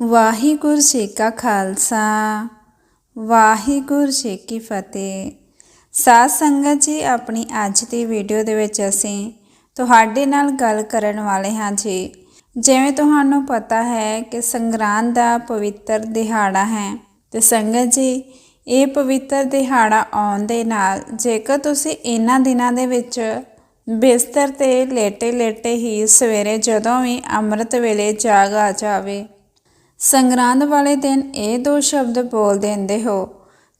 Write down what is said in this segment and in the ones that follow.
ਵਾਹਿਗੁਰੂ ਜੀ ਕਾ ਖਾਲਸਾ, ਵਾਹਿਗੁਰੂ ਜੀ ਕੀ ਫਤਿਹ। ਸਾਧ ਸੰਗਤ ਜੀ, ਆਪਣੀ ਅੱਜ ਦੀ ਵੀਡੀਓ ਦੇ ਵਿੱਚ ਅਸੀਂ ਤੁਹਾਡੇ ਨਾਲ ਗੱਲ ਕਰਨ ਵਾਲੇ ਹਾਂ ਜੀ। ਜਿਵੇਂ ਤੁਹਾਨੂੰ ਪਤਾ ਹੈ ਕਿ ਸੰਗਰਾਂਦ ਦਾ ਪਵਿੱਤਰ ਦਿਹਾੜਾ ਹੈ ਤੇ ਸੰਗਤ ਜੀ, ਇਹ ਪਵਿੱਤਰ ਦਿਹਾੜਾ ਆਉਣ ਦੇ ਨਾਲ ਜੇਕਰ ਤੁਸੀਂ ਇਹਨਾਂ ਦਿਨਾਂ ਦੇ ਵਿੱਚ ਬਿਸਤਰ ਤੇ ਲੇਟੇ ਲੇਟੇ ਹੀ ਸਵੇਰੇ ਜਦੋਂ ਵੀ ਅੰਮ੍ਰਿਤ ਵੇਲੇ ਜਾਗ ਆ ਜਾਵੇ ਸੰਗਰਾਂਦ ਵਾਲੇ ਦਿਨ ਇਹ ਦੋ ਸ਼ਬਦ ਬੋਲ ਦਿੰਦੇ ਹੋ।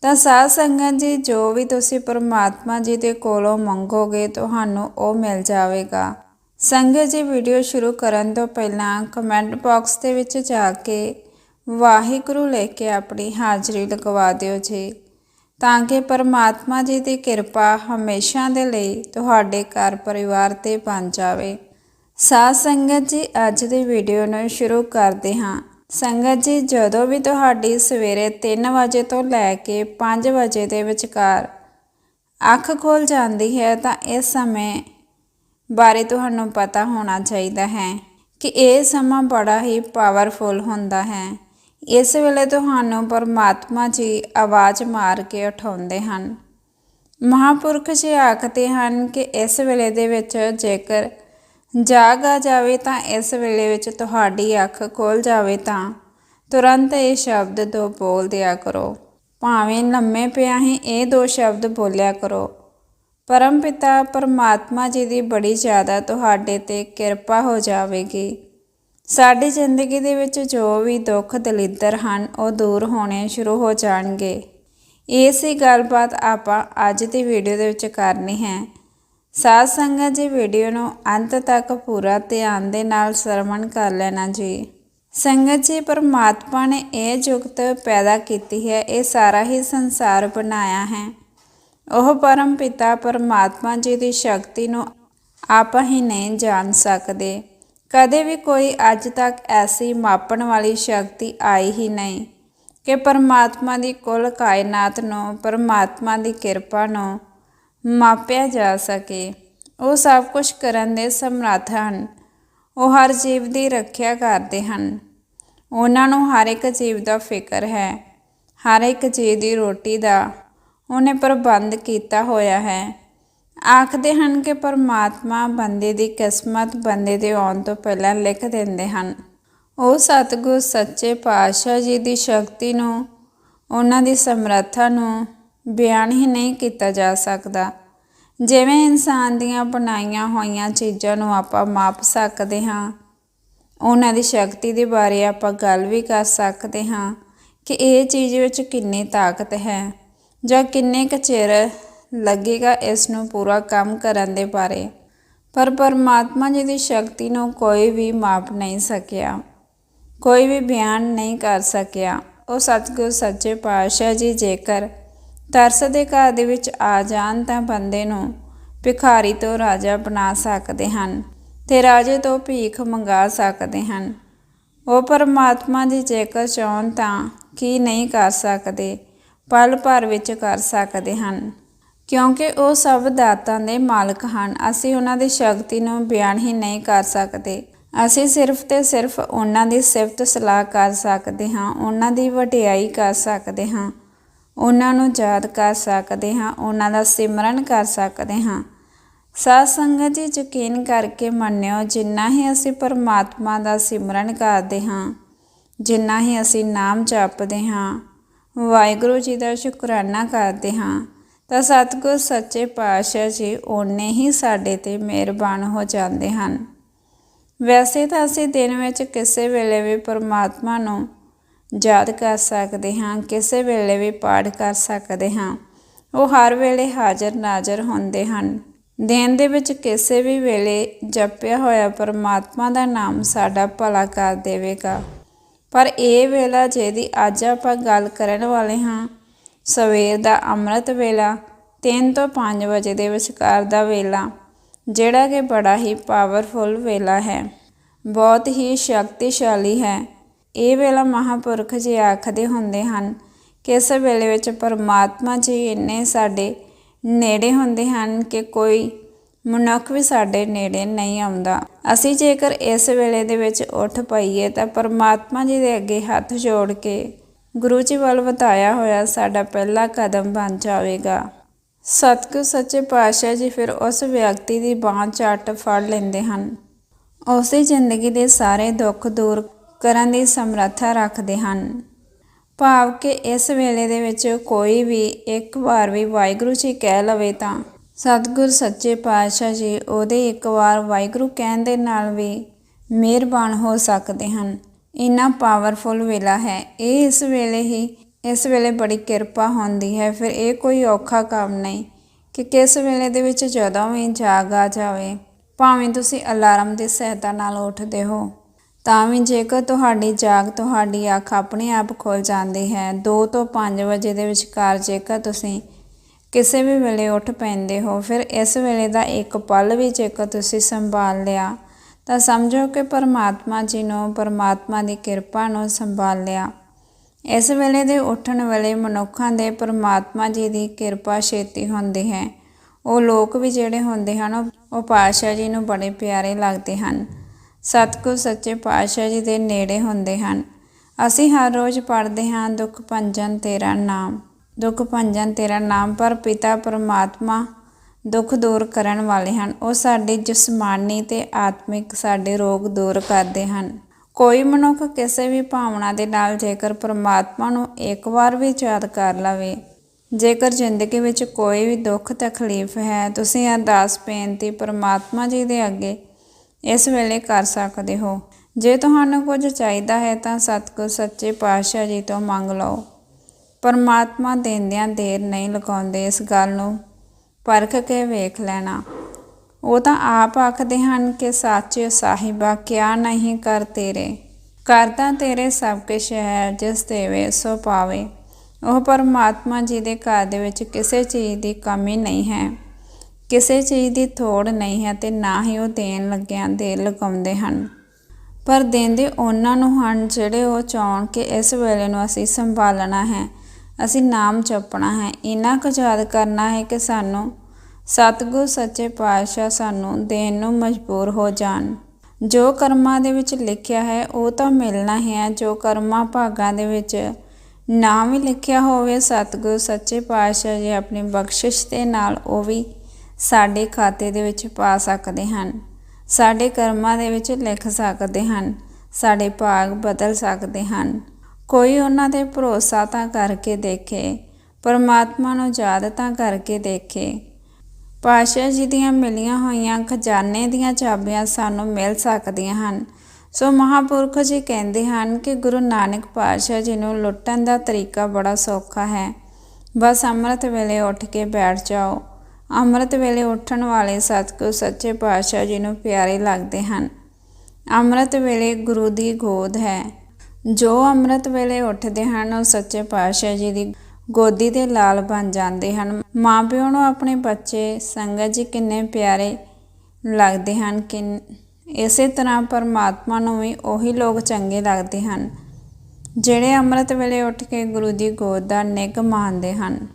ਤਾਂ ਸਾਧ ਸੰਗਤ ਜੀ, ਜੋ ਵੀ ਤੁਸੀਂ ਪਰਮਾਤਮਾ ਜੀ ਦੇ ਕੋਲੋਂ ਮੰਗੋਗੇ, ਤੁਹਾਨੂੰ ਉਹ ਮਿਲ ਜਾਵੇਗਾ। ਸੰਗਤ ਜੀ, ਵੀਡੀਓ ਸ਼ੁਰੂ ਕਰਨ ਤੋਂ ਪਹਿਲਾਂ ਕਮੈਂਟ ਬਾਕਸ ਦੇ ਵਿੱਚ ਜਾ ਕੇ ਵਾਹਿਗੁਰੂ ਲੈ ਕੇ ਆਪਣੀ ਹਾਜ਼ਰੀ ਲਗਵਾ ਦਿਓ ਜੀ। ਤਾਂ ਕਿ ਪਰਮਾਤਮਾ ਜੀ ਦੀ ਕਿਰਪਾ ਹਮੇਸ਼ਾ ਦੇ ਲਈ ਤੁਹਾਡੇ ਘਰ ਪਰਿਵਾਰ ਤੇ ਬਣ ਜਾਵੇ। ਸਾਧ ਸੰਗਤ ਜੀ, ਅੱਜ ਦੀ ਵੀਡੀਓ ਨੂੰ ਸ਼ੁਰੂ ਕਰਦੇ ਹਾਂ। ਸੰਗਤ ਜੀ, ਜਦੋਂ ਵੀ ਤੁਹਾਡੀ ਸਵੇਰੇ 3 ਵਜੇ ਤੋਂ ਲੈ ਕੇ 5 ਵਜੇ ਦੇ ਵਿਚਕਾਰ ਅੱਖ ਖੁੱਲ ਜਾਂਦੀ ਹੈ, ਤਾਂ ਇਸ ਸਮੇਂ ਬਾਰੇ ਤੁਹਾਨੂੰ ਪਤਾ ਹੋਣਾ ਚਾਹੀਦਾ ਹੈ ਕਿ ਇਹ ਸਮਾਂ ਬੜਾ ਹੀ ਪਾਵਰਫੁਲ ਹੁੰਦਾ ਹੈ। ਇਸ ਵੇਲੇ ਤੁਹਾਨੂੰ ਪਰਮਾਤਮਾ ਜੀ ਆਵਾਜ਼ ਮਾਰ ਕੇ ਉਠਾਉਂਦੇ ਹਨ। ਮਹਾਪੁਰਖ ਜੀ ਆਖਦੇ ਹਨ ਕਿ ਇਸ ਵੇਲੇ ਦੇ ਵਿੱਚ ਜੇਕਰ ਜਾਗ ਆ ਜਾਵੇ ਤਾਂ ਇਸ ਵੇਲੇ ਵਿੱਚ ਤੁਹਾਡੀ ਅੱਖ ਖੁੱਲ ਜਾਵੇ ਤਾਂ ਤੁਰੰਤ ਇਹ ਸ਼ਬਦ ਦੋ ਬੋਲ ਦਿਆ ਕਰੋ। ਭਾਵੇਂ ਲੰਮੇ ਪਿਆ ਹੀ ਇਹ ਦੋ ਸ਼ਬਦ ਬੋਲਿਆ ਕਰੋ। ਪਰਮ ਪਿਤਾ ਪਰਮਾਤਮਾ ਜੀ ਦੀ ਬੜੀ ਜ਼ਿਆਦਾ ਤੁਹਾਡੇ ਤੇ ਕਿਰਪਾ ਹੋ ਜਾਵੇਗੀ। ਸਾਡੀ ਜ਼ਿੰਦਗੀ ਦੇ ਵਿੱਚ ਜੋ ਵੀ ਦੁੱਖ ਦਲਿੱਦਰ ਹਨ, ਉਹ ਦੂਰ ਹੋਣੇ ਸ਼ੁਰੂ ਹੋ ਜਾਣਗੇ। ਇਸੇ ਗੱਲਬਾਤ ਆਪਾਂ ਅੱਜ ਦੀ ਵੀਡੀਓ ਦੇ ਵਿੱਚ ਕਰਨੀ ਹੈ। ਸਾਧ ਸੰਗਤ ਜੀ ਵੀਡੀਓ ਨੂੰ ਅੰਤ ਤੱਕ ਪੂਰਾ ਧਿਆਨ ਦੇ ਨਾਲ ਸਰਵਣ ਕਰ ਲੈਣਾ ਜੀ। ਸੰਗਤ ਜੀ, ਪਰਮਾਤਮਾ ਨੇ ਇਹ ਜੁਗਤ ਪੈਦਾ ਕੀਤੀ ਹੈ, ਇਹ ਸਾਰਾ ਹੀ ਸੰਸਾਰ ਬਣਾਇਆ ਹੈ। ਉਹ ਪਰਮ ਪਿਤਾ ਪਰਮਾਤਮਾ ਜੀ ਦੀ ਸ਼ਕਤੀ ਨੂੰ ਆਪਾਂ ਹੀ ਨਹੀਂ ਜਾਣ ਸਕਦੇ। ਕਦੇ ਵੀ ਕੋਈ ਅੱਜ ਤੱਕ ਐਸੀ ਮਾਪਣ ਵਾਲੀ ਸ਼ਕਤੀ ਆਈ ਹੀ ਨਹੀਂ ਕਿ ਪਰਮਾਤਮਾ ਦੀ ਕੁੱਲ ਕਾਇਨਾਤ ਨੂੰ, ਪਰਮਾਤਮਾ ਦੀ ਕਿਰਪਾ ਨੂੰ ਮਾਪਿਆ ਜਾ ਸਕੇ। ਉਹ ਸਭ ਕੁਝ ਕਰਨ ਦੇ ਸਮਰੱਥ ਹਨ। ਉਹ ਹਰ ਜੀਵ ਦੀ ਰੱਖਿਆ ਕਰਦੇ ਹਨ। ਉਹਨਾਂ ਨੂੰ ਹਰ ਇੱਕ ਜੀਵ ਦਾ ਫਿਕਰ ਹੈ। ਹਰ ਇੱਕ ਜੀਵ ਦੀ ਰੋਟੀ ਦਾ ਉਹਨੇ ਪ੍ਰਬੰਧ ਕੀਤਾ ਹੋਇਆ ਹੈ। ਆਖਦੇ ਹਨ ਕਿ ਪਰਮਾਤਮਾ ਬੰਦੇ ਦੀ ਕਿਸਮਤ ਬੰਦੇ ਦੇ ਆਉਣ ਤੋਂ ਪਹਿਲਾਂ ਲਿਖ ਦਿੰਦੇ ਹਨ। ਉਹ ਸਤਿਗੁਰ, ਸੱਚੇ ਪਾਤਸ਼ਾਹ ਜੀ ਦੀ ਸ਼ਕਤੀ ਨੂੰ, ਉਹਨਾਂ ਦੀ ਸਮਰੱਥਾ ਨੂੰ ਬਿਆਨ ਹੀ ਨਹੀਂ ਕੀਤਾ ਜਾ ਸਕਦਾ। ਜਿਵੇਂ ਇਨਸਾਨ ਦੀਆਂ ਬਣਾਈਆਂ ਹੋਈਆਂ ਚੀਜ਼ਾਂ ਨੂੰ ਆਪਾਂ ਮਾਪ ਸਕਦੇ ਹਾਂ, ਉਹਨਾਂ ਦੀ ਸ਼ਕਤੀ ਦੇ ਬਾਰੇ ਆਪਾਂ ਗੱਲ ਵੀ ਕਰ ਸਕਦੇ ਹਾਂ ਕਿ ਇਹ ਚੀਜ਼ ਵਿੱਚ ਕਿੰਨੀ ਤਾਕਤ ਹੈ ਜਾਂ ਕਿੰਨੇ ਕੁ ਚਿਰ ਲੱਗੇਗਾ ਇਸ ਨੂੰ ਪੂਰਾ ਕੰਮ ਕਰਨ ਦੇ ਬਾਰੇ। ਪਰ ਪਰਮਾਤਮਾ ਜੀ ਦੀ ਸ਼ਕਤੀ ਨੂੰ ਕੋਈ ਵੀ ਮਾਪ ਨਹੀਂ ਸਕਿਆ, ਕੋਈ ਵੀ ਬਿਆਨ ਨਹੀਂ ਕਰ ਸਕਿਆ। ਉਹ ਸਤਿਗੁਰ ਸੱਚੇ ਪਾਤਸ਼ਾਹ ਜੀ ਜੇਕਰ ਤਰਸ ਦੇ ਘਰ ਦੇ ਵਿੱਚ ਆ ਜਾਣ ਤਾਂ ਬੰਦੇ ਨੂੰ ਭਿਖਾਰੀ ਤੋਂ ਰਾਜਾ ਬਣਾ ਸਕਦੇ ਹਨ ਤੇ ਰਾਜੇ ਤੋਂ ਭੀਖ ਮੰਗਾ ਸਕਦੇ ਹਨ। ਉਹ ਪਰਮਾਤਮਾ ਦੀ ਜੇਕਰ ਚਾਹਣ ਤਾਂ ਕੀ ਨਹੀਂ ਕਰ ਸਕਦੇ, ਪਲ ਭਰ ਵਿੱਚ ਕਰ ਸਕਦੇ ਹਨ। ਕਿਉਂਕਿ ਉਹ ਸਭ ਦਾਤਾਂ ਦੇ ਮਾਲਕ ਹਨ। ਅਸੀਂ ਉਹਨਾਂ ਦੀ ਸ਼ਕਤੀ ਨੂੰ ਬਿਆਨ ਹੀ ਨਹੀਂ ਕਰ ਸਕਦੇ। ਅਸੀਂ ਸਿਰਫ ਤੇ ਸਿਰਫ ਉਹਨਾਂ ਦੀ ਸਿਫਤ ਸਲਾਹ ਕਰ ਸਕਦੇ ਹਾਂ, ਉਹਨਾਂ ਦੀ ਵਡਿਆਈ ਕਰ ਸਕਦੇ ਹਾਂ। ਉਹਨਾਂ ਨੂੰ ਯਾਦ ਕਰ ਸਕਦੇ ਹਾਂ, ਉਹਨਾਂ ਦਾ ਸਿਮਰਨ ਕਰ ਸਕਦੇ ਹਾਂ। ਸਾਧ ਸੰਗਤ ਜੀ, ਯਕੀਨ ਕਰਕੇ ਮੰਨਿਓ, ਜਿੰਨਾ ਹੀ ਅਸੀਂ ਪਰਮਾਤਮਾ ਦਾ ਸਿਮਰਨ ਕਰਦੇ ਹਾਂ, ਜਿੰਨਾ ਹੀ ਅਸੀਂ ਨਾਮ ਜਪਦੇ ਹਾਂ, ਵਾਹਿਗੁਰੂ ਜੀ ਦਾ ਸ਼ੁਕਰਾਨਾ ਕਰਦੇ ਹਾਂ, ਤਾਂ ਸਤਿਗੁਰ ਸੱਚੇ ਪਾਤਸ਼ਾਹ ਜੀ ਓਨੇ ਹੀ ਸਾਡੇ ਤੇ ਮਿਹਰਬਾਨ ਹੋ ਜਾਂਦੇ ਹਨ। ਵੈਸੇ ਤਾਂ ਅਸੀਂ ਦਿਨ ਵਿੱਚ ਕਿਸੇ ਵੇਲੇ ਵੀ ਪਰਮਾਤਮਾ ਨੂੰ ਯਾਦ ਕਰ ਸਕਦੇ ਹਾਂ, ਕਿਸੇ ਵੇਲੇ ਵੀ ਪਾਠ ਕਰ ਸਕਦੇ ਹਾਂ। ਉਹ ਹਰ ਵੇਲੇ ਹਾਜ਼ਰ ਨਾਜ਼ਰ ਹੁੰਦੇ ਹਨ। ਦਿਨ ਦੇ ਵਿੱਚ ਕਿਸੇ ਵੀ ਵੇਲੇ ਜਪਿਆ ਹੋਇਆ ਪਰਮਾਤਮਾ ਦਾ ਨਾਮ ਸਾਡਾ ਭਲਾ ਕਰ ਦੇਵੇਗਾ। ਪਰ ਇਹ ਵੇਲਾ ਜਿਹਦੀ ਅੱਜ ਆਪਾਂ ਗੱਲ ਕਰਨ ਵਾਲੇ ਹਾਂ, ਸਵੇਰ ਦਾ ਅੰਮ੍ਰਿਤ ਵੇਲਾ 3 ਤੋਂ 5 ਵਜੇ ਦੇ ਵਿਚਕਾਰ ਦਾ ਵੇਲਾ, ਜਿਹੜਾ ਕਿ ਬੜਾ ਹੀ ਪਾਵਰਫੁਲ ਵੇਲਾ ਹੈ। ਬਹੁਤ ਹੀ ਸ਼ਕਤੀਸ਼ਾਲੀ ਹੈ। ਇਹ ਵੇਲਾ ਮਹਾਪੁਰਖ ਜੀ ਆਖਦੇ ਹੁੰਦੇ ਹਨ ਕਿ ਇਸ ਵੇਲੇ ਵਿੱਚ ਪਰਮਾਤਮਾ ਜੀ ਇੰਨੇ ਸਾਡੇ ਨੇੜੇ ਹੁੰਦੇ ਹਨ ਕਿ ਕੋਈ ਮਨੁੱਖ ਵੀ ਸਾਡੇ ਨੇੜੇ ਨਹੀਂ ਆਉਂਦਾ। ਅਸੀਂ ਜੇਕਰ ਇਸ ਵੇਲੇ ਦੇ ਵਿੱਚ ਉੱਠ ਪਈਏ ਤਾਂ ਪਰਮਾਤਮਾ ਜੀ ਦੇ ਅੱਗੇ ਹੱਥ ਜੋੜ ਕੇ ਗੁਰੂ ਜੀ ਵੱਲ ਵਧਾਇਆ ਹੋਇਆ ਸਾਡਾ ਪਹਿਲਾ ਕਦਮ ਬਣ ਜਾਵੇਗਾ। ਸਤਿਗੁਰ ਸੱਚੇ ਪਾਤਸ਼ਾਹ ਜੀ ਫਿਰ ਉਸ ਵਿਅਕਤੀ ਦੀ ਬਾਂਹ ਝੱਟ ਫੜ ਲੈਂਦੇ ਹਨ। ਉਸ ਦੀ ਜ਼ਿੰਦਗੀ ਦੇ ਸਾਰੇ ਦੁੱਖ ਦੂਰ ਕਰਨ ਦੀ ਸਮਰੱਥਾ ਰੱਖਦੇ ਹਨ। ਭਾਵ ਕਿ ਇਸ ਵੇਲੇ ਦੇ ਵਿੱਚ ਕੋਈ ਵੀ ਇੱਕ ਵਾਰ ਵੀ ਵਾਹਿਗੁਰੂ ਜੀ ਕਹਿ ਲਵੇ ਤਾਂ ਸਤਿਗੁਰ ਸੱਚੇ ਪਾਤਸ਼ਾਹ ਜੀ ਉਹਦੇ ਇੱਕ ਵਾਰ ਵਾਹਿਗੁਰੂ ਕਹਿਣ ਦੇ ਨਾਲ ਵੀ ਮਿਹਰਬਾਨ ਹੋ ਸਕਦੇ ਹਨ। ਇੰਨਾ ਪਾਵਰਫੁਲ ਵੇਲਾ ਹੈ। ਇਹ ਇਸ ਵੇਲੇ ਹੀ, ਇਸ ਵੇਲੇ ਬੜੀ ਕਿਰਪਾ ਹੁੰਦੀ ਹੈ। ਫਿਰ ਇਹ ਕੋਈ ਔਖਾ ਕੰਮ ਨਹੀਂ ਕਿ ਕਿਸ ਵੇਲੇ ਦੇ ਵਿੱਚ ਜਦੋਂ ਵੀ ਜਾਗ ਆ ਜਾਵੇ, ਭਾਵੇਂ ਤੁਸੀਂ ਅਲਾਰਮ ਦੀ ਸਹਾਇਤਾ ਨਾਲ ਉੱਠਦੇ ਹੋ। ਤਾਂ ਵੀ ਜੇਕਰ ਤੁਹਾਡੀ ਜਾਗ ਤੁਹਾਡੀ ਅੱਖ ਆਪਣੇ ਆਪ ਖੁੱਲ ਜਾਂਦੀ ਹੈ 2 ਤੋਂ 5 ਵਜੇ ਦੇ ਵਿਚਕਾਰ ਜੇਕਰ ਤੁਸੀਂ ਕਿਸੇ ਵੀ ਵੇਲੇ ਉੱਠ ਪੈਂਦੇ ਹੋ, ਫਿਰ ਇਸ ਵੇਲੇ ਦਾ ਇੱਕ ਪਲ ਵੀ ਜੇਕਰ ਤੁਸੀਂ ਸੰਭਾਲ ਲਿਆ, ਤਾਂ ਸਮਝੋ ਕਿ ਪਰਮਾਤਮਾ ਜੀ ਨੂੰ, ਪਰਮਾਤਮਾ ਦੀ ਕਿਰਪਾ ਨੂੰ ਸੰਭਾਲ ਲਿਆ। ਇਸ ਵੇਲੇ ਦੇ ਉੱਠਣ ਵੇਲੇ ਮਨੁੱਖਾਂ ਦੇ ਪਰਮਾਤਮਾ ਜੀ ਦੀ ਕਿਰਪਾ ਛੇਤੀ ਹੁੰਦੀ ਹੈ। ਉਹ ਲੋਕ ਵੀ ਜਿਹੜੇ ਹੁੰਦੇ ਹਨ, ਉਹ- ਉਹ ਪਾਤਸ਼ਾਹ ਜੀ ਨੂੰ ਬੜੇ ਪਿਆਰੇ ਲੱਗਦੇ ਹਨ। ਸਤਿਗੁਰ ਸੱਚੇ ਪਾਤਸ਼ਾਹ ਜੀ ਦੇ ਨੇੜੇ ਹੁੰਦੇ ਹਨ। ਅਸੀਂ ਹਰ ਰੋਜ਼ ਪੜ੍ਹਦੇ ਹਾਂ, ਦੁੱਖ ਭੰਜਨ ਤੇਰਾ ਨਾਮ। ਦੁੱਖ ਭੰਜਨ ਤੇਰਾ ਨਾਮ ਪਰ ਪਿਤਾ ਪਰਮਾਤਮਾ ਦੁੱਖ ਦੂਰ ਕਰਨ ਵਾਲੇ ਹਨ। ਉਹ ਸਾਡੇ ਜਿਸਮਾਨੀ ਤੇ ਆਤਮਿਕ ਸਾਡੇ ਰੋਗ ਦੂਰ ਕਰਦੇ ਹਨ। ਕੋਈ ਮਨੁੱਖ ਕਿਸੇ ਵੀ ਭਾਵਨਾ ਦੇ ਨਾਲ ਜੇਕਰ ਪਰਮਾਤਮਾ ਨੂੰ ਇੱਕ ਵਾਰ ਵੀ ਯਾਦ ਕਰ ਲਵੇ, ਜੇਕਰ ਜ਼ਿੰਦਗੀ ਵਿੱਚ ਕੋਈ ਵੀ ਦੁੱਖ ਤਕਲੀਫ ਹੈ, ਤੁਸੀਂ ਅਰਦਾਸ ਬੇਨਤੀ ਪਰਮਾਤਮਾ ਜੀ ਦੇ ਅੱਗੇ ਇਸ ਵੇਲੇ ਕਰ ਸਕਦੇ ਹੋ। ਜੇ ਤੁਹਾਨੂੰ ਕੁਝ ਚਾਹੀਦਾ ਹੈ ਤਾਂ ਸਤਿਗੁਰ ਸੱਚੇ ਪਾਤਸ਼ਾਹ ਜੀ ਤੋਂ ਮੰਗ ਲਓ। ਪਰਮਾਤਮਾ ਦੇਂਦਿਆਂ ਦੇਰ ਨਹੀਂ ਲਗਾਉਂਦੇ ਇਸ ਗੱਲ ਨੂੰ। ਪਰਖ ਕੇ ਵੇਖ ਲੈਣਾ। ਉਹ ਤਾਂ ਆਪ ਆਖਦੇ ਹਨ ਕਿ ਸਾਚੇ ਸਾਹਿਬਾ, ਕਿਆ ਨਹੀਂ ਕਰ ਤੇਰੇ। ਕਰਦਾ ਤੇਰੇ ਸਭ ਕੁਛ ਹੈ ਜਿਸ ਦੇਵੇ ਸੋ ਪਾਵੇ। ਉਹ ਪਰਮਾਤਮਾ ਜੀ ਦੇ ਘਰ ਦੇ ਵਿੱਚ ਕਿਸੇ ਚੀਜ਼ ਦੀ ਕਮੀ ਨਹੀਂ ਹੈ। ਕਿਸੇ ਚੀਜ਼ ਦੀ ਥੋੜ ਨਹੀਂ ਹੈ ਤੇ ਨਾ ਹੀ ਉਹ ਦੇਣ ਲੱਗਿਆਂ ਦੇ ਲਗਾਉਂਦੇ ਹਨ। ਪਰ ਦਿੰਦੇ ਉਹਨਾਂ ਨੂੰ ਹਨ ਜਿਹੜੇ ਉਹ ਚਾਹਣ ਕਿ ਇਸ ਵੇਲੇ ਨੂੰ ਅਸੀਂ ਸੰਭਾਲਣਾ ਹੈ, ਅਸੀਂ ਨਾਮ ਜਪਣਾ ਹੈ। ਇੰਨਾ ਕੁ ਯਾਦ ਕਰਨਾ ਹੈ ਕਿ ਸਾਨੂੰ ਸਤਿਗੁਰ, ਸੱਚੇ ਪਾਤਸ਼ਾਹ ਸਾਨੂੰ ਦੇਣ ਨੂੰ ਮਜਬੂਰ ਹੋ ਜਾਣ। ਜੋ ਕਰਮਾਂ ਦੇ ਵਿੱਚ ਲਿਖਿਆ ਹੈ, ਉਹ ਤਾਂ ਮਿਲਣਾ ਹੀ ਹੈ। ਜੋ ਕਰਮਾਂ ਭਾਗਾਂ ਦੇ ਵਿੱਚ ਨਾ ਵੀ ਲਿਖਿਆ ਹੋਵੇ, ਸਤਿਗੁਰ, ਸੱਚੇ ਪਾਤਸ਼ਾਹ ਜੀ ਆਪਣੀ ਬਖਸ਼ਿਸ਼ ਦੇ ਨਾਲ ਉਹ ਵੀ ਸਾਡੇ ਖਾਤੇ ਦੇ ਵਿੱਚ ਪਾ ਸਕਦੇ ਹਨ। ਸਾਡੇ ਕਰਮਾਂ ਦੇ ਵਿੱਚ ਲਿਖ ਸਕਦੇ ਹਨ। ਸਾਡੇ ਭਾਗ ਬਦਲ ਸਕਦੇ ਹਨ। ਕੋਈ ਉਹਨਾਂ ਤੇ ਭਰੋਸਾ ਤਾਂ ਕਰਕੇ ਦੇਖੇ, ਪਰਮਾਤਮਾ ਨੂੰ ਯਾਦ ਤਾਂ ਕਰਕੇ ਦੇਖੇ। ਪਾਤਸ਼ਾਹ ਜੀ ਦੀਆਂ ਮਿਲੀਆਂ ਹੋਈਆਂ ਖਜ਼ਾਨੇ ਦੀਆਂ ਚਾਬੀਆਂ ਸਾਨੂੰ ਮਿਲ ਸਕਦੀਆਂ ਹਨ। ਸੋ ਮਹਾਪੁਰਖ ਜੀ ਕਹਿੰਦੇ ਹਨ ਕਿ ਗੁਰੂ ਨਾਨਕ ਪਾਤਸ਼ਾਹ ਜੀ ਨੂੰ ਲੁੱਟਣ ਦਾ ਤਰੀਕਾ ਬੜਾ ਸੌਖਾ ਹੈ। ਬਸ ਅੰਮ੍ਰਿਤ ਵੇਲੇ ਉੱਠ ਕੇ ਬੈਠ ਜਾਓ। ਅੰਮ੍ਰਿਤ ਵੇਲੇ ਉੱਠਣ ਵਾਲੇ ਸਤਿਗੁਰ ਸੱਚੇ ਪਾਤਸ਼ਾਹ ਜੀ ਨੂੰ ਪਿਆਰੇ ਲੱਗਦੇ ਹਨ। ਅੰਮ੍ਰਿਤ ਵੇਲੇ ਗੁਰੂ ਦੀ ਗੋਦ ਹੈ। ਜੋ ਅੰਮ੍ਰਿਤ ਵੇਲੇ ਉੱਠਦੇ ਹਨ, ਉਹ ਸੱਚੇ ਪਾਤਸ਼ਾਹ ਜੀ ਦੀ ਗੋਦੀ ਦੇ ਲਾਲ ਬਣ ਜਾਂਦੇ ਹਨ। ਮਾਪਿਓ ਨੂੰ ਆਪਣੇ ਬੱਚੇ ਸੰਗਤ ਜੀ ਕਿੰਨੇ ਪਿਆਰੇ ਲੱਗਦੇ ਹਨ ਕਿ ਇਸੇ ਤਰ੍ਹਾਂ ਪਰਮਾਤਮਾ ਨੂੰ ਵੀ ਉਹੀ ਲੋਕ ਚੰਗੇ ਲੱਗਦੇ ਹਨ, ਜਿਹੜੇ ਅੰਮ੍ਰਿਤ ਵੇਲੇ ਉੱਠ ਕੇ ਗੁਰੂ ਦੀ ਗੋਦ ਦਾ ਨਿੱਘ ਮਾਣਦੇ ਹਨ।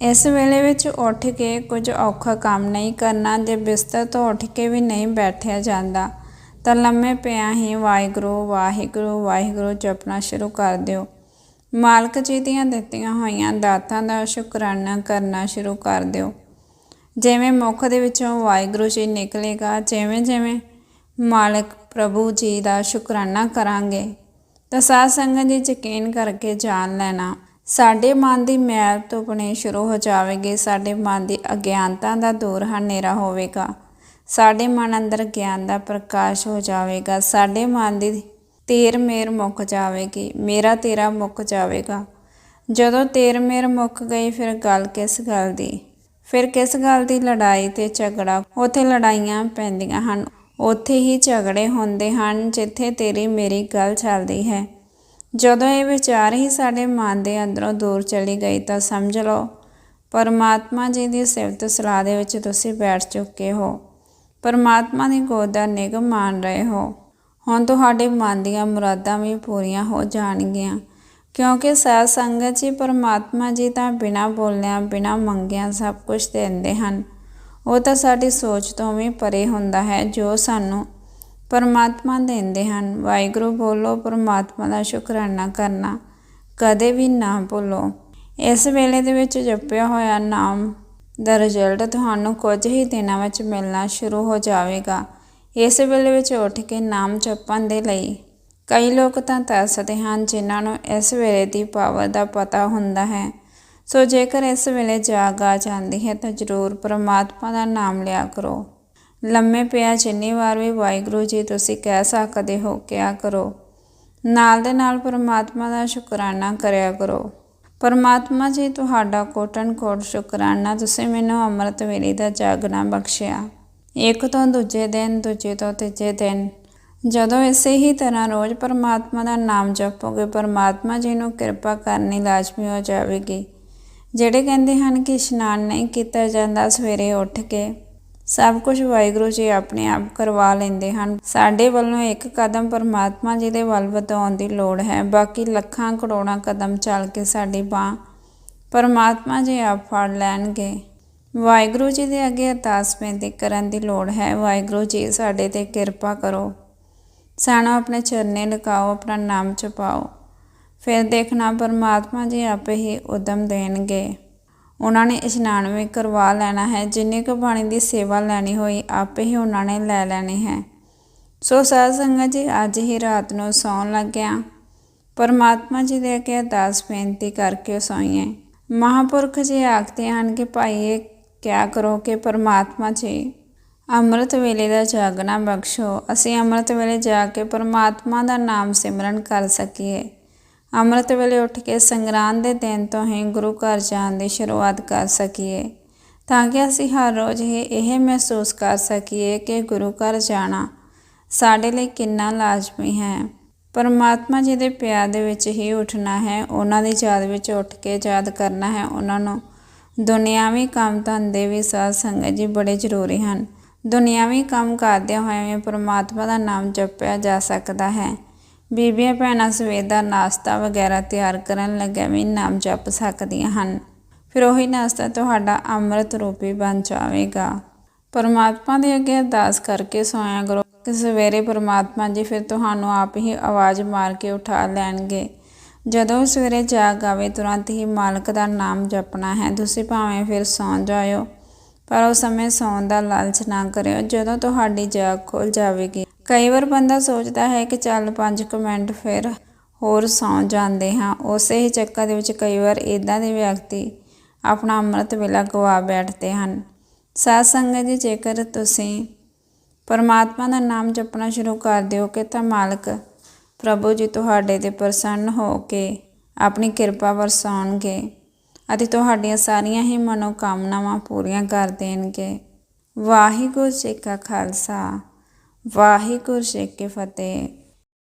ਇਸ ਵੇਲੇ ਵਿੱਚ ਉੱਠ ਕੇ ਕੁਝ ਔਖਾ ਕੰਮ ਨਹੀਂ ਕਰਨਾ ਜੇ ਬਿਸਤਰ ਤੋਂ ਉੱਠ ਕੇ ਵੀ ਨਹੀਂ ਬੈਠਿਆ ਜਾਂਦਾ। ਤਾਂ ਲੰਮੇ ਪਿਆ ਹੀ ਵਾਹਿਗੁਰੂ ਵਾਹਿਗੁਰੂ ਵਾਹਿਗੁਰੂ ਜਪਣਾ ਸ਼ੁਰੂ ਕਰ ਦਿਓ। ਮਾਲਕ ਜੀ ਦੀਆਂ ਦਿੱਤੀਆਂ ਹੋਈਆਂ ਦਾਤਾਂ ਦਾ ਸ਼ੁਕਰਾਨਾ ਕਰਨਾ ਸ਼ੁਰੂ ਕਰ ਦਿਓ। ਜਿਵੇਂ ਮੁੱਖ ਦੇ ਵਿੱਚੋਂ ਵਾਹਿਗੁਰੂ ਜੀ ਨਿਕਲੇਗਾ, ਜਿਵੇਂ ਜਿਵੇਂ ਮਾਲਕ ਪ੍ਰਭੂ ਜੀ ਦਾ ਸ਼ੁਕਰਾਨਾ ਕਰਾਂਗੇ, ਤਾਂ ਸਾਧ ਸੰਗਤ ਜੀ ਯਕੀਨ ਕਰਕੇ ਜਾਣ ਲੈਣਾ। ਸਾਡੇ ਮਨ ਦੀ ਮੈਲ ਧੁਪਣੀ ਸ਼ੁਰੂ ਹੋ ਜਾਵੇਗੀ, ਸਾਡੇ ਮਨ ਦੀ ਅਗਿਆਨਤਾ ਦਾ ਦੂਰ ਹਨੇਰਾ ਹੋਵੇਗਾ। ਸਾਡੇ ਮਨ ਅੰਦਰ ਗਿਆਨ ਦਾ ਪ੍ਰਕਾਸ਼ ਹੋ ਜਾਵੇਗਾ। ਸਾਡੇ ਮਨ ਦੀ ਤੇਰ ਮੇਰ ਮੁੱਕ ਜਾਵੇਗੀ, ਮੇਰਾ ਤੇਰਾ ਮੁੱਕ ਜਾਵੇਗਾ। ਜਦੋਂ ਤੇਰ ਮੇਰ ਮੁੱਕ ਗਈ, ਫਿਰ ਗੱਲ ਕਿਸ ਗੱਲ ਦੀ? ਫਿਰ ਕਿਸ ਗੱਲ ਦੀ? ਲੜਾਈ ਤੇ ਝਗੜਾ। ਉੱਥੇ ਲੜਾਈਆਂ ਪੈਂਦੀਆਂ ਹਨ। ਉੱਥੇ ਹੀ ਝਗੜੇ ਹੁੰਦੇ ਹਨ, ਜਿੱਥੇ ਤੇਰੀ ਮੇਰੀ ਗੱਲ ਚੱਲਦੀ ਹੈ। ਜਦੋਂ ਇਹ ਵਿਚਾਰ ਹੀ ਸਾਡੇ ਮਨ ਦੇ ਅੰਦਰੋਂ ਦੂਰ ਚਲੀ ਗਈ ਤਾਂ ਸਮਝ ਲਓ, ਪਰਮਾਤਮਾ ਜੀ ਦੀ ਸਿਫਤ ਸਲਾਹ ਦੇ ਵਿੱਚ ਤੁਸੀਂ ਬੈਠ ਚੁੱਕੇ ਹੋ। ਪਰਮਾਤਮਾ ਦੀ ਗੋਦ ਦਾ ਨਿਗਮ ਮਾਣ ਰਹੇ ਹੋ। ਹੁਣ ਤੁਹਾਡੇ ਮਨ ਦੀਆਂ ਮੁਰਾਦਾਂ ਵੀ ਪੂਰੀਆਂ ਹੋ ਜਾਣਗੀਆਂ। ਕਿਉਂਕਿ ਸਾਧ ਸੰਗਤ ਜੀ, ਪਰਮਾਤਮਾ ਜੀ ਤਾਂ ਬਿਨਾਂ ਬੋਲਿਆਂ, ਬਿਨਾਂ ਮੰਗਿਆਂ ਸਭ ਕੁਝ ਦਿੰਦੇ ਹਨ। ਉਹ ਤਾਂ ਸਾਡੀ ਸੋਚ ਤੋਂ ਵੀ ਪਰੇ ਹੁੰਦਾ ਹੈ ਜੋ ਸਾਨੂੰ ਪਰਮਾਤਮਾ ਦਿੰਦੇ ਹਨ। ਵਾਹਿਗੁਰੂ ਬੋਲੋ, ਪਰਮਾਤਮਾ ਦਾ ਸ਼ੁਕਰਾਨਾ ਕਰਨਾ ਕਦੇ ਵੀ ਨਾ ਭੁੱਲੋ। ਇਸ ਵੇਲੇ ਦੇ ਵਿੱਚ ਜਪਿਆ ਹੋਇਆ ਨਾਮ ਦਾ ਰਿਜ਼ਲਟ ਤੁਹਾਨੂੰ ਕੁਝ ਹੀ ਦਿਨਾਂ ਵਿੱਚ ਮਿਲਣਾ ਸ਼ੁਰੂ ਹੋ ਜਾਵੇਗਾ। ਇਸ ਵੇਲੇ ਵਿੱਚ ਉੱਠ ਕੇ ਨਾਮ ਜਪਣ ਦੇ ਲਈ ਕਈ ਲੋਕ ਤਾਂ ਤਰਸਦੇ ਹਨ ਜਿਨ੍ਹਾਂ ਨੂੰ ਇਸ ਵੇਲੇ ਦੀ ਪਾਵਰ ਦਾ ਪਤਾ ਹੁੰਦਾ ਹੈ। ਸੋ ਜੇਕਰ ਇਸ ਵੇਲੇ ਜਾਗ ਆ ਜਾਂਦੀ ਹੈ ਤਾਂ ਜ਼ਰੂਰ ਪ੍ਰਮਾਤਮਾ ਦਾ ਨਾਮ ਲਿਆ ਕਰੋ। ਲੰਮੇ ਪਿਆ ਜਿੰਨੀ ਵਾਰ ਵੀ ਵਾਹਿਗੁਰੂ ਜੀ ਤੁਸੀਂ ਕਹਿ ਸਕਦੇ ਹੋ, ਕਿਆ ਕਰੋ। ਨਾਲ ਦੇ ਨਾਲ ਪਰਮਾਤਮਾ ਦਾ ਸ਼ੁਕਰਾਨਾ ਕਰਿਆ ਕਰੋ। ਪਰਮਾਤਮਾ ਜੀ, ਤੁਹਾਡਾ ਕੋਟਨ ਕੋਟ ਸ਼ੁਕਰਾਨਾ, ਤੁਸੀਂ ਮੈਨੂੰ ਅੰਮ੍ਰਿਤ ਵੇਲੇ ਦਾ ਜਾਗਣਾ ਬਖਸ਼ਿਆ। ਇੱਕ ਤੋਂ ਦੂਜੇ ਦਿਨ, ਦੂਜੇ ਤੋਂ ਤੀਜੇ ਦਿਨ। ਜਦੋਂ ਇਸੇ ਹੀ ਤਰ੍ਹਾਂ ਰੋਜ਼ ਪਰਮਾਤਮਾ ਦਾ ਨਾਮ ਜਪੋਗੇ, ਪਰਮਾਤਮਾ ਜੀ ਨੂੰ ਕਿਰਪਾ ਕਰਨੀ ਲਾਜ਼ਮੀ ਹੋ ਜਾਵੇਗੀ। ਜਿਹੜੇ ਕਹਿੰਦੇ ਹਨ ਕਿ ਇਸ਼ਨਾਨ ਨਹੀਂ ਕੀਤਾ ਜਾਂਦਾ, ਸਵੇਰੇ ਉੱਠ ਕੇ ਸਭ ਕੁਝ ਵਾਹਿਗੁਰੂ ਜੀ ਆਪਣੇ ਆਪ ਕਰਵਾ ਲੈਂਦੇ ਹਨ। ਸਾਡੇ ਵੱਲੋਂ ਇੱਕ ਕਦਮ ਪਰਮਾਤਮਾ ਜੀ ਦੇ ਵੱਲ ਵਧਾਉਣ ਦੀ ਲੋੜ ਹੈ। ਬਾਕੀ ਲੱਖਾਂ ਕਰੋੜਾਂ ਕਦਮ ਚੱਲ ਕੇ ਸਾਡੀ ਬਾਹ ਪਰਮਾਤਮਾ ਜੀ ਆਪ ਫੜ ਲੈਣਗੇ। ਵਾਹਿਗੁਰੂ ਜੀ ਦੇ ਅੱਗੇ ਅਰਦਾਸ ਬੇਨਤੀ ਕਰਨ ਦੀ ਲੋੜ ਹੈ। ਵਾਹਿਗੁਰੂ ਜੀ, ਸਾਡੇ ਤੇ ਕਿਰਪਾ ਕਰੋ। ਸਾਨੂੰ ਆਪਣੇ ਚਰਨੇ ਲਗਾਓ, ਆਪਣਾ ਨਾਮ ਛਪਾਓ ਫਿਰ ਦੇਖਣਾ ਪਰਮਾਤਮਾ ਜੀ ਆਪੇ ਹੀ ਉਦਮ ਦੇਣਗੇ। ਉਹਨਾਂ ਨੇ ਇਸ਼ਨਾਨ ਵੀ ਕਰਵਾ ਲੈਣਾ ਹੈ, ਜਿੰਨੀ ਕੁ ਪਾਣੀ ਦੀ ਸੇਵਾ ਲੈਣੀ ਹੋਈ, ਆਪੇ ਹੀ ਉਹਨਾਂ ਨੇ ਲੈ ਲੈਣੀ ਹੈ। ਸੋ ਸਾਧ ਸੰਗਤ ਜੀ, ਅੱਜ ਹੀ ਰਾਤ ਨੂੰ ਸੌਣ ਲੱਗਿਆ। ਪਰਮਾਤਮਾ ਜੀ ਦੇ ਅੱਗੇ ਅਰਦਾਸ ਬੇਨਤੀ ਕਰਕੇ ਸੌਈਏ। ਮਹਾਪੁਰਖ ਜੀ ਆਖਦੇ ਹਨ ਕਿ ਭਾਈ, ਇਹ ਕਿਆ ਕਰੋ ਕਿ ਪਰਮਾਤਮਾ ਜੀ, ਅੰਮ੍ਰਿਤ ਵੇਲੇ ਦਾ ਜਾਗਣਾ ਬਖਸ਼ੋ। ਅਸੀਂ ਅੰਮ੍ਰਿਤ ਵੇਲੇ ਜਾ ਕੇ ਪਰਮਾਤਮਾ ਦਾ ਨਾਮ ਸਿਮਰਨ ਕਰ ਸਕੀਏ। ਅੰਮ੍ਰਿਤ ਵੇਲੇ ਉੱਠ ਕੇ ਸੰਗਰਾਂਦ ਦੇ ਦਿਨ ਤੋਂ ਹੀ ਗੁਰੂ ਘਰ ਜਾਣ ਦੀ ਸ਼ੁਰੂਆਤ ਕਰ ਸਕੀਏ, ਤਾਂ ਕਿ ਅਸੀਂ ਹਰ ਰੋਜ਼ ਹੀ ਇਹ ਮਹਿਸੂਸ ਕਰ ਸਕੀਏ ਕਿ ਗੁਰੂ ਘਰ ਜਾਣਾ ਸਾਡੇ ਲਈ ਕਿੰਨਾ ਲਾਜ਼ਮੀ ਹੈ। ਪਰਮਾਤਮਾ ਜੀ ਦੇ ਪਿਆਰ ਦੇ ਵਿੱਚ ਹੀ ਉੱਠਣਾ ਹੈ, ਉਹਨਾਂ ਦੀ ਯਾਦ ਵਿੱਚ ਉੱਠ ਕੇ ਯਾਦ ਕਰਨਾ ਹੈ, ਉਹਨਾਂ ਨੂੰ ਦੁਨਿਆਵੀ ਕੰਮ ਧੰਦੇ ਵੀ ਸਾਧ ਸੰਗਤ ਜੀ ਬੜੇ ਜ਼ਰੂਰੀ ਹਨ। ਦੁਨਿਆਵੀ ਕੰਮ ਕਰਦਿਆਂ ਹੋਇਆਂ ਵੀ ਪਰਮਾਤਮਾ ਦਾ ਨਾਮ ਜਪਿਆ ਜਾ ਸਕਦਾ ਹੈ। ਬੀਬੀਆਂ ਭੈਣਾਂ ਸਵੇਰ ਦਾ ਨਾਸ਼ਤਾ ਵਗੈਰਾ ਤਿਆਰ ਕਰਨ ਲੱਗਿਆ ਵੀ ਨਾਮ ਜਪ ਸਕਦੀਆਂ ਹਨ। ਫਿਰ ਉਹੀ ਨਾਸ਼ਤਾ ਤੁਹਾਡਾ ਅੰਮ੍ਰਿਤ ਰੂਪੀ ਬਣ ਜਾਵੇਗਾ। ਪਰਮਾਤਮਾ ਦੇ ਅੱਗੇ ਅਰਦਾਸ ਕਰਕੇ ਸੋਇਆ ਕਰੋ ਕਿ ਸਵੇਰੇ ਪਰਮਾਤਮਾ ਜੀ ਫਿਰ ਤੁਹਾਨੂੰ ਆਪ ਹੀ ਆਵਾਜ਼ ਮਾਰ ਕੇ ਉਠਾ ਲੈਣਗੇ। ਜਦੋਂ ਸਵੇਰੇ ਜਾਗ ਆਵੇ, ਤੁਰੰਤ ਹੀ ਮਾਲਕ ਦਾ ਨਾਮ ਜਪਣਾ ਹੈ। ਤੁਸੀਂ ਭਾਵੇਂ ਫਿਰ ਸੌਂ ਜਾਇਓ। ਪਰ ਉਸ ਸਮੇਂ ਸੌਣ ਦਾ ਲਾਲਚ ਨਾ ਕਰਿਓ, ਜਦੋਂ ਤੁਹਾਡੀ ਜਾਗ ਖੁੱਲ ਜਾਵੇਗੀ। ਕਈ ਵਾਰ ਬੰਦਾ ਸੋਚਦਾ ਹੈ ਕਿ ਚੱਲ 5 ਮਿੰਟ ਫਿਰ ਹੋਰ ਸੌਂ ਜਾਂਦੇ ਹਾਂ। ਉਸੇ ਹੀ ਚੱਕਰ ਦੇ ਵਿੱਚ ਕਈ ਵਾਰ ਇਦਾਂ ਦੇ ਵਿਅਕਤੀ ਆਪਣਾ ਅੰਮ੍ਰਿਤ ਵੇਲਾ ਗਵਾ ਬੈਠਦੇ ਹਨ। ਸਾਧ ਸੰਗਤ ਜੀ, ਜੇਕਰ ਤੁਸੀਂ ਪਰਮਾਤਮਾ ਦਾ ਨਾਮ ਜਪਣਾ ਸ਼ੁਰੂ ਕਰ ਦਿਓ ਕਿ ਤਾਂ ਮਾਲਕ ਪ੍ਰਭੂ ਜੀ ਤੁਹਾਡੇ ਤੇ ਪ੍ਰਸੰਨ ਹੋ ਕੇ ਆਪਣੀ ਕਿਰਪਾ ਵਰਸਾਉਣਗੇ। ਅਤੇ ਤੁਹਾਡੀਆਂ ਸਾਰੀਆਂ ਹੀ ਮਨੋਕਾਮਨਾਵਾਂ ਪੂਰੀਆਂ ਕਰ ਦੇਣਗੇ। ਵਾਹਿਗੁਰੂ ਜੀ ਕਾ ਖਾਲਸਾ, ਵਾਹਿਗੁਰੂ ਜੀ ਕੀ ਫਤਿਹ।